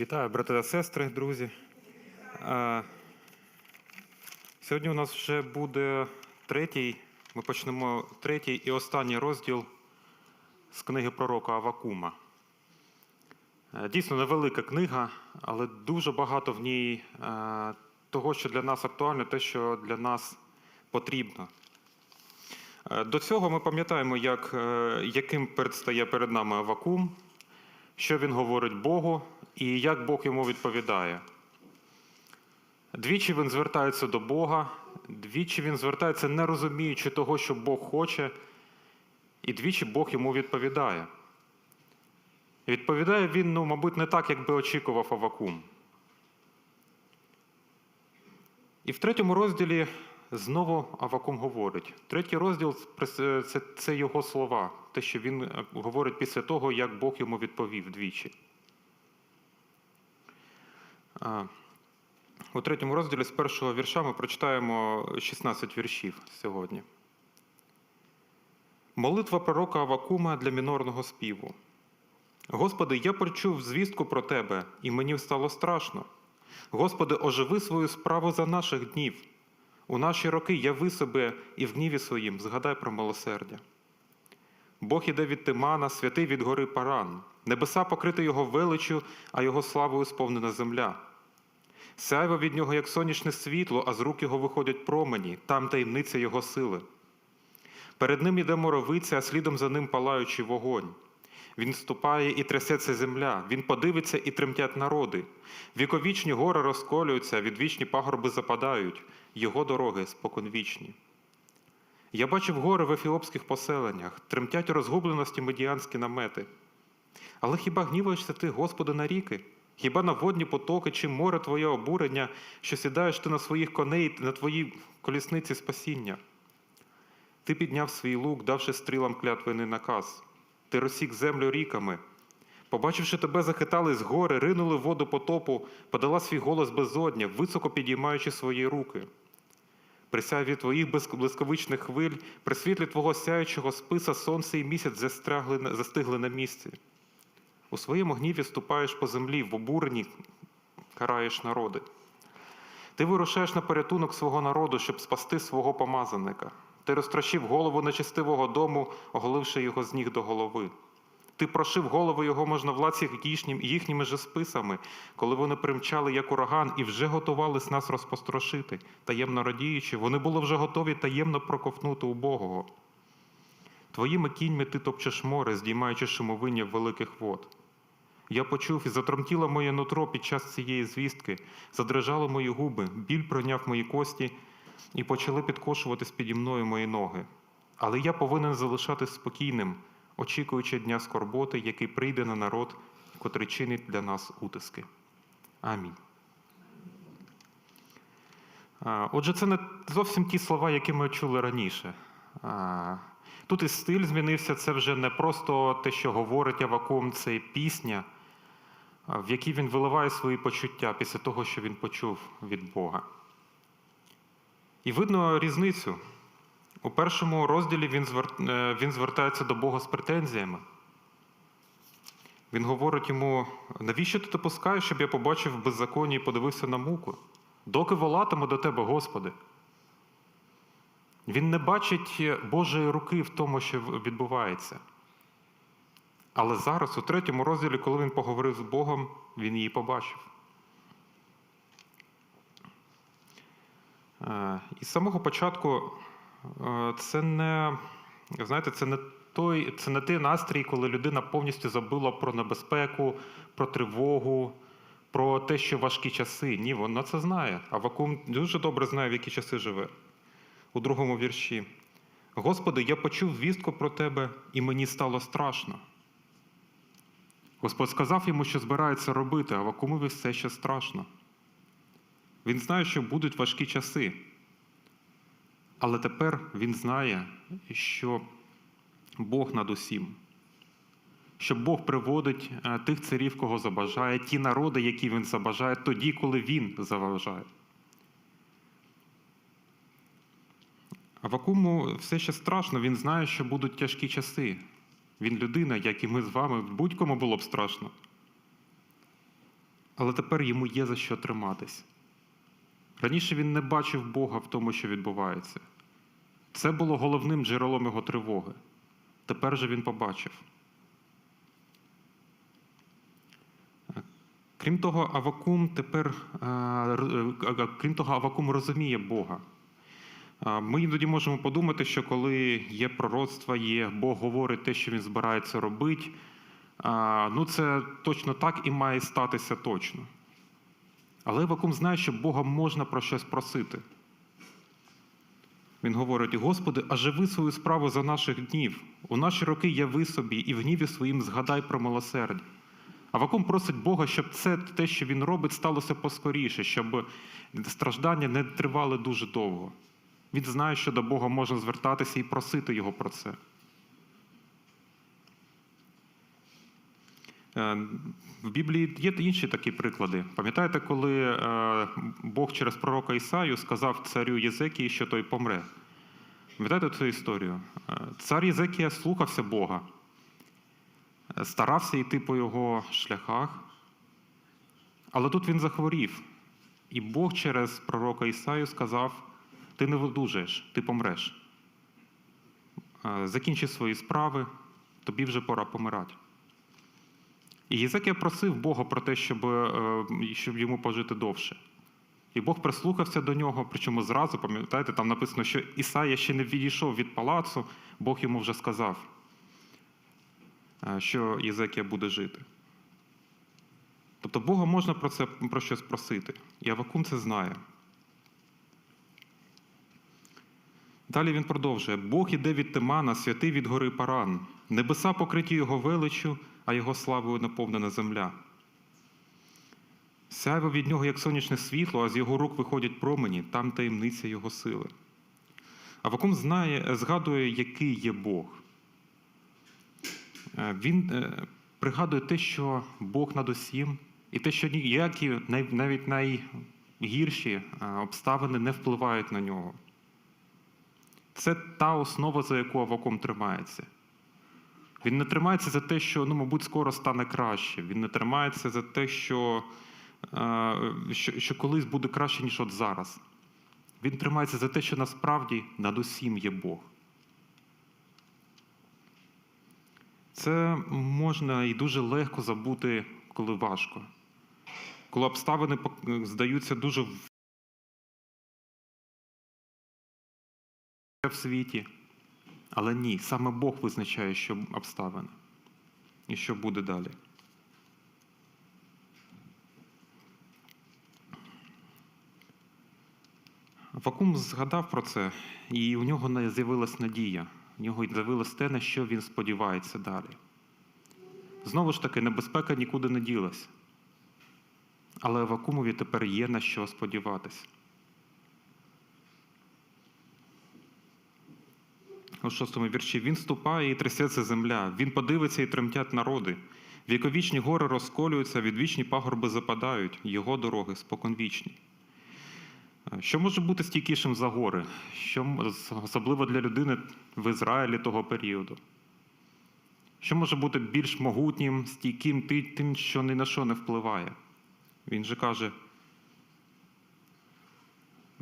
Вітаю, брати та сестри, друзі. Сьогодні у нас вже буде третій. Ми почнемо третій і останній розділ з книги пророка Авакума. Е, Дійсно невелика книга, але дуже багато в ній е, того, що для нас актуально, те, що для нас потрібно. Е, До цього ми пам'ятаємо, як, яким предстає перед нами Авакум, що він говорить Богу і як Бог йому відповідає. Двічі він звертається до Бога, двічі він звертається, не розуміючи того, що Бог хоче, і двічі Бог йому відповідає. Відповідає він, ну, мабуть, не так, як би очікував Авакум. І в третьому розділі знову Авакум говорить. Третій розділ це, це, його слова, те, що він е, говорить після того, як Бог йому відповів двічі. У третьому розділі з першого вірша ми прочитаємо 16 віршів сьогодні. Молитва пророка Авакума для мінорного співу. Господи, я почув звістку про Тебе, і мені стало страшно. Господи, оживи свою справу за наших днів. У наші роки яви себе і в гніві своїм згадай про милосердя. Бог іде від Тимана, святий від гори Паран. Небеса покрити його величю, а його славою сповнена земля. Сяйво від нього, як сонячне світло, а з рук його виходять промені, там таємниця його сили. Перед ним іде моровиця, а слідом за ним палаючий вогонь. Він ступає і трясеться земля, він подивиться і тремтять народи. Віковічні гори розколюються, відвічні пагорби западають, його дороги споконвічні. Я бачив гори в ефіопських поселеннях, тремтять у розгубленості медіанські намети. Але хіба гніваєшся ти, Господи, на ріки? Хіба на водні потоки чи море твоє обурення, що сідаєш ти на своїх коней на твоїй колісниці спасіння? Ти підняв свій лук, давши стрілам клятвений наказ. Ти розсік землю ріками. Побачивши тебе, захитали з гори, ринули воду потопу, подала свій голос безодня, високо підіймаючи свої руки. При сяйві твоїх блиск- блискавичних хвиль, при світлі твого сяючого списа сонце і місяць застрягли, застигли на місці. У своєму гніві ступаєш по землі, в обуренні караєш народи. Ти вирушаєш на порятунок свого народу, щоб спасти свого помазаника. Ти розтрощив голову нечестивого дому, оголивши його з ніг до голови. Ти прошив голову його можновладців їхнім, їхніми же списами, коли вони примчали як ураган і вже готувались нас розпострошити, таємно радіючи, вони були вже готові таємно проковтнути убогого. Твоїми кіньми ти топчеш море, здіймаючи шумовиння великих вод. Я почув і затремтіло моє нутро під час цієї звістки, задрижали мої губи, біль пройняв мої кості, і почали підкошуватись піді мною мої ноги. Але я повинен залишатись спокійним, очікуючи дня скорботи, який прийде на народ, котрий чинить для нас утиски. Амінь. Отже, це не зовсім ті слова, які ми чули раніше. Тут і стиль змінився, це вже не просто те, що говорить Авакум, це пісня, в якій він виливає свої почуття після того, що він почув від Бога. І видно різницю. У першому розділі він, звер- е, він звертається до Бога з претензіями. Він говорить йому: навіщо ти допускаєш, щоб я побачив беззаконня і подивився на муку? Доки волатиму до тебе, Господи. Він не бачить Божої руки в тому, що відбувається. Але зараз, у третьому розділі, коли він поговорив з Богом, він її побачив. Е, І з самого початку це не, знаєте, це не той, це не той настрій, коли людина повністю забула про небезпеку, про тривогу, про те, що важкі часи. Ні, вона це знає. А Вакуум дуже добре знає, в які часи живе. У другому вірші. Господи, я почув вістку про тебе, і мені стало страшно. Господь сказав йому, що збирається робити, а Вакумові все ще страшно. Він знає, що будуть важкі часи. Але тепер він знає, що Бог над усім, що Бог приводить е, тих царів, кого забажає, ті народи, які він забажає, тоді, коли він заважає. А Вакуму все ще страшно, він знає, що будуть тяжкі часи. Він людина, як і ми з вами, будь-кому було б страшно. але тепер йому є за що триматись. Раніше він не бачив Бога в тому, що відбувається. Це було головним джерелом його тривоги. Тепер же він побачив. Крім того, Авакум тепер, е, р- е, крім того, Авакум розуміє Бога. Ми іноді можемо подумати, що коли є пророцтво, є Бог говорить те, що він збирається робити, ну це точно так і має статися точно. Але Авакум знає, що Бога можна про щось просити. Він говорить: Господи, а живи свою справу за наших днів. У наші роки яви собі, і в гніві своїм згадай про милосердя. Авакум просить Бога, щоб це те, що він робить, сталося поскоріше, щоб страждання не тривали дуже довго. Він знає, що до Бога можна звертатися і просити Його про це. В Біблії є інші такі приклади. Пам'ятаєте, коли е, Бог через пророка Ісаю сказав царю Єзекії, що той помре? Пам'ятаєте цю історію? Е, Цар Єзекія слухався Бога, е, старався йти по його шляхах, але тут він захворів. І Бог через пророка Ісаю сказав: ти не видужаєш, ти помреш. Е, Закінчи свої справи, тобі вже пора помирати. І Єзекія просив Бога про те, щоб, е, щоб йому пожити довше. І Бог прислухався до нього, причому зразу, пам'ятаєте, там написано, що Ісая ще не відійшов від палацу, Бог йому вже сказав, е, що Єзекія буде жити. Тобто Бога можна про це про щось просити. І Авакум це знає. Далі він продовжує: Бог іде від Тимана, святий від гори Паран, небеса покриті його величчю, а його славою наповнена земля. Сяйво від нього, як сонячне світло, а з його рук виходять промені, там таємниця його сили. Авакум знає, згадує, який є Бог. Е, Він е, пригадує те, що Бог над усім, і те, що ніякі навіть найгірші е, обставини не впливають на нього. Це та основа, за яку Авакум тримається. Він не тримається за те, що, ну, мабуть, скоро стане краще. Він не тримається за те, що, е, що, що колись буде краще, ніж от зараз. Він тримається за те, що насправді над усім є Бог. Це можна і дуже легко забути, коли важко. Коли обставини здаються дуже в світі. Але ні, саме Бог визначає, що обставини і що буде далі. Вакум згадав про це, і у нього з'явилась надія. У нього з'явилось те, на що він сподівається далі. Знову ж таки, небезпека нікуди не ділась. Але Вакумові тепер є на що сподіватись. У шостому вірші він ступає і трясеться земля, він подивиться і тремтять народи. Віковічні гори розколюються, відвічні пагорби западають, його дороги споконвічні. Е, Що може бути стійкішим за гори? Що, особливо для людини в Ізраїлі того періоду? Що може бути більш могутнім, стійким тим, що ні на що не впливає? Він же каже: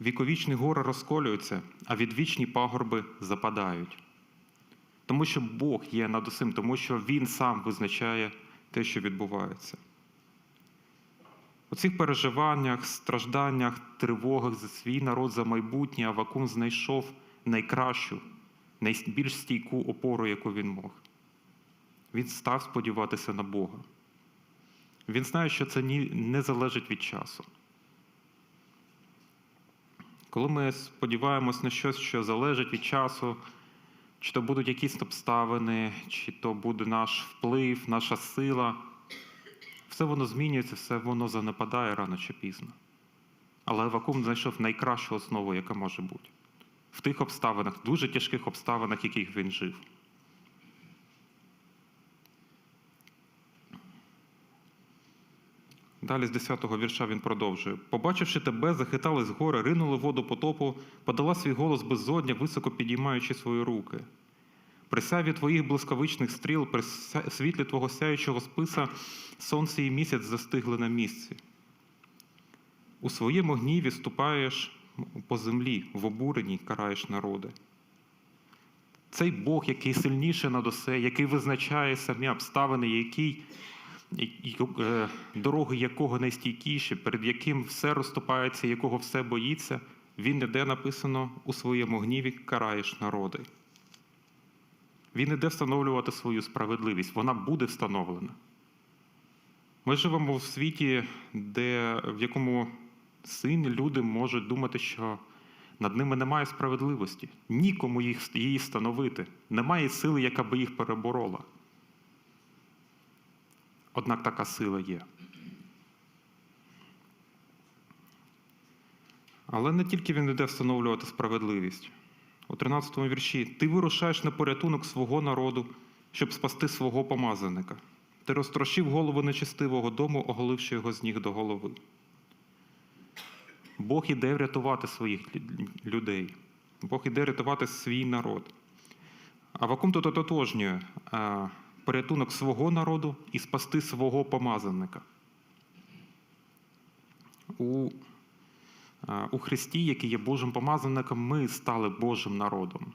Віковічні гори розколюються, а відвічні пагорби западають. Тому що Бог є над усім, тому що Він сам визначає те, що відбувається. У цих переживаннях, стражданнях, тривогах за свій народ, за майбутнє Авакум знайшов найкращу, найбільш стійку опору, яку він мог. Він став сподіватися на Бога. Він знає, що це не залежить від часу. Коли ми сподіваємось на щось, що залежить від часу, чи то будуть якісь обставини, чи то буде наш вплив, наша сила, все воно змінюється, все воно занепадає рано чи пізно. Але вакуум знайшов найкращу основу, яка може бути. В тих обставинах, дуже тяжких обставинах, яких він жив. Далі з 10-го вірша він продовжує. Побачивши тебе, захитались гори, ринули воду потопу, подала свій голос беззодня, високо підіймаючи свої руки. При сяві твоїх блискавичних стріл, при світлі твого сяючого списа, сонце і місяць застигли на місці. У своєму гніві ступаєш по землі, в обуренні караєш народи. Цей Бог, який сильніший над усе, який визначає самі обставини, який, дороги якого найстійкіші, перед яким все розступається, якого все боїться, він іде написано у своєму гніві караєш народи. Він іде встановлювати свою справедливість, вона буде встановлена. Ми живемо в світі, де, в якому сині люди можуть думати, що над ними немає справедливості, нікому їх, її встановити, немає сили, яка би їх переборола. Однак така сила є. Але не тільки він йде встановлювати справедливість. У 13 му вірші ти вирушаєш на порятунок свого народу, щоб спасти свого помазаника. Ти розтрощив голову нечестивого дому, оголивши його з ніг до голови. Бог іде врятувати своїх людей. Бог іде рятувати свій народ. Авакум тут ототожнює порятунок свого народу і спасти свого помазанника. У, у Христі, який є Божим помазанником, ми стали Божим народом.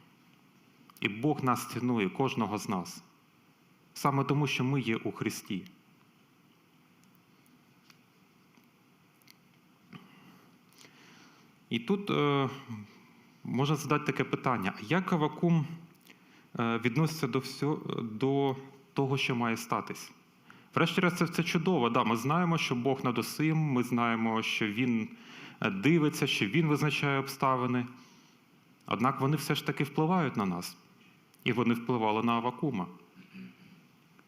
І Бог нас цінує, кожного з нас. Саме тому, що ми є у Христі. І тут е, можна задати таке питання: а як Авакум е, відноситься до, всього, до того, що має статись? Врешті-решт, це, це чудово. Да, ми знаємо, що Бог над усім, ми знаємо, що Він е, дивиться, що Він визначає обставини. Однак вони все ж таки впливають на нас. І вони впливали на Авакума.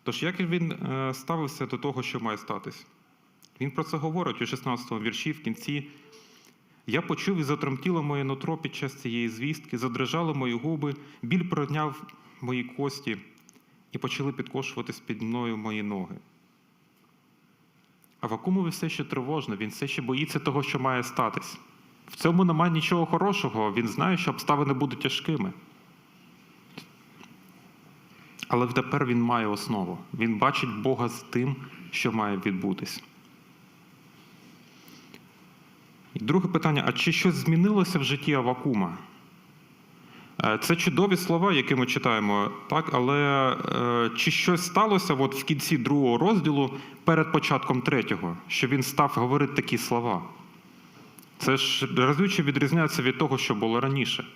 Тож, як він е, ставився до того, що має статись? Він про це говорить у 16 му вірші в кінці. Я почув і затремтіло моє нутро під час цієї звістки, задрижали мої губи, біль пройняв мої кості, і почали підкошуватись під мною мої ноги. А Вакумові все ще тривожно, він все ще боїться того, що має статись. В цьому немає нічого хорошого, він знає, що обставини будуть тяжкими. Але тепер він має основу. Він бачить Бога з тим, що має відбутись. І друге питання: а чи щось змінилося в житті Авакума? Е, Це чудові слова, які ми читаємо, так, але е, чи щось сталося от в кінці другого розділу перед початком третього, що він став говорити такі слова? Це ж разюче відрізняється від того, що було раніше.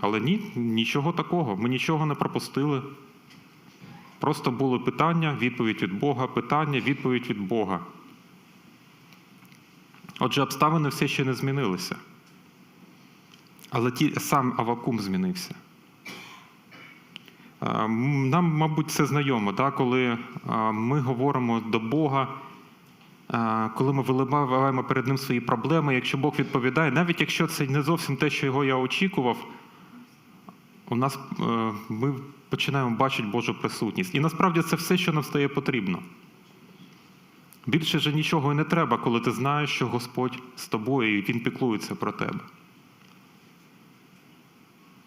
Але ні, нічого такого. Ми нічого не пропустили. Просто були питання, відповідь від Бога, питання, відповідь від Бога. Отже, обставини все ще не змінилися. Але ті, сам Авакум змінився. Е, Нам, мабуть, це знайомо, да? коли е, ми говоримо до Бога, е, коли ми виливаємо перед Ним свої проблеми, якщо Бог відповідає, навіть якщо це не зовсім те, що його я очікував, у нас ми починаємо бачити Божу присутність. І насправді це все, що нам стає потрібно. Більше же нічого і не треба, коли ти знаєш, що Господь з тобою і Він піклується про тебе.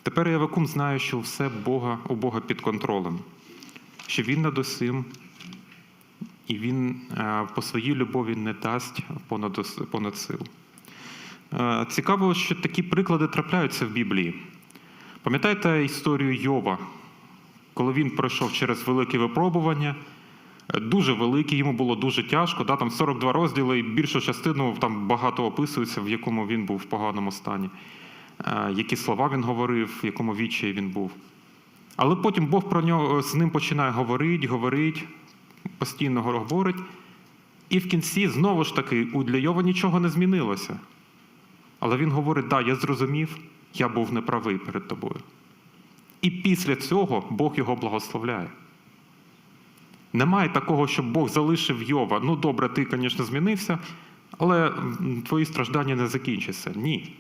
Тепер Явакум знає, що все Бога, у Бога під контролем, що Він над усім, і Він е, по своїй любові не дасть понад, понад сил. Е, Цікаво, що такі приклади трапляються в Біблії. Пам'ятаєте історію Йова, коли він пройшов через велике випробування, дуже велике, йому було дуже тяжко, да, там 42 розділи, і більшу частину там багато описується, в якому він був в поганому стані, які слова він говорив, в якому відчаї він був. Але потім Бог про нього з ним починає говорити, говорить, постійно говорить. І в кінці знову ж таки у для Йова нічого не змінилося. Але він говорить: да, я зрозумів, я був неправий перед тобою. І після цього Бог його благословляє. Немає такого, щоб Бог залишив Йова. Ну, добре, ти, звісно, змінився, але твої страждання не закінчаться. Ні.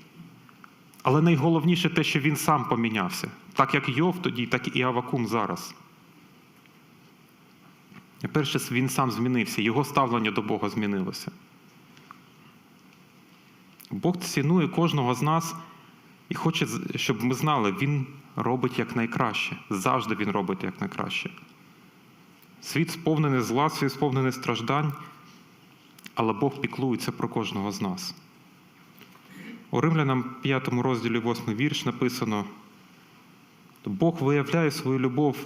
Але найголовніше те, що він сам помінявся, так як Йов тоді, так і Авакум зараз. Перше, він сам змінився, його ставлення до Бога змінилося. Бог цінує кожного з нас і хоче, щоб ми знали, Він робить якнайкраще. Завжди Він робить якнайкраще. Світ сповнений зла, світ сповнений страждань, але Бог піклується про кожного з нас. У Римлянам 5 розділі 8 вірш написано: Бог виявляє свою любов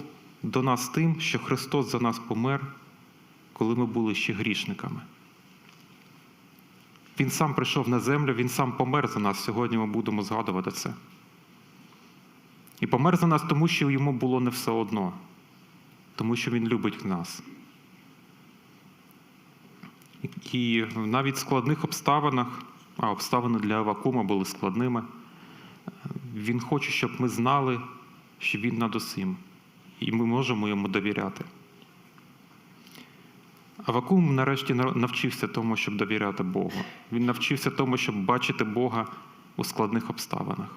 до нас тим, що Христос за нас помер, коли ми були ще грішниками. Він сам прийшов на землю, Він сам помер за нас. Сьогодні ми будемо згадувати це. І помер за нас, тому що йому було не все одно, тому що Він любить нас. І навіть в складних обставинах, а обставини для Авакума були складними, він хоче, щоб ми знали, що він над усім, і ми можемо йому довіряти. Авакум нарешті навчився тому, щоб довіряти Богу. Він навчився тому, щоб бачити Бога у складних обставинах.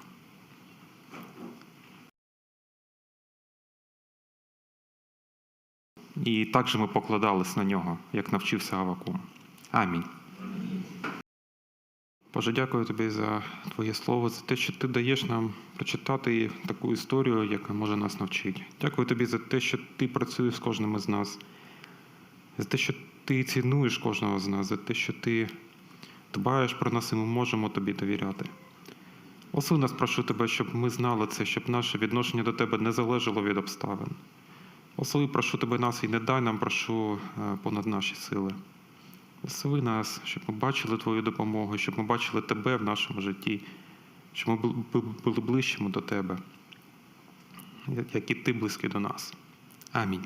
І так же ми покладались на нього, як навчився Авакум. Амінь. Боже, дякую тобі за Твоє слово, за те, що ти даєш нам прочитати таку історію, яка може нас навчити. Дякую тобі за те, що ти працюєш з кожним із нас, за те, що ти цінуєш кожного з нас, за те, що ти дбаєш про нас і ми можемо тобі довіряти. Осуй нас, прошу тебе, щоб ми знали це, щоб наше відношення до тебе не залежало від обставин. Осуй, прошу тебе нас і не дай нам, прошу е, понад наші сили. Весели нас, щоб ми бачили Твою допомогу, щоб ми бачили Тебе в нашому житті, щоб ми були ближчими до Тебе, як і Ти близький до нас. Амінь.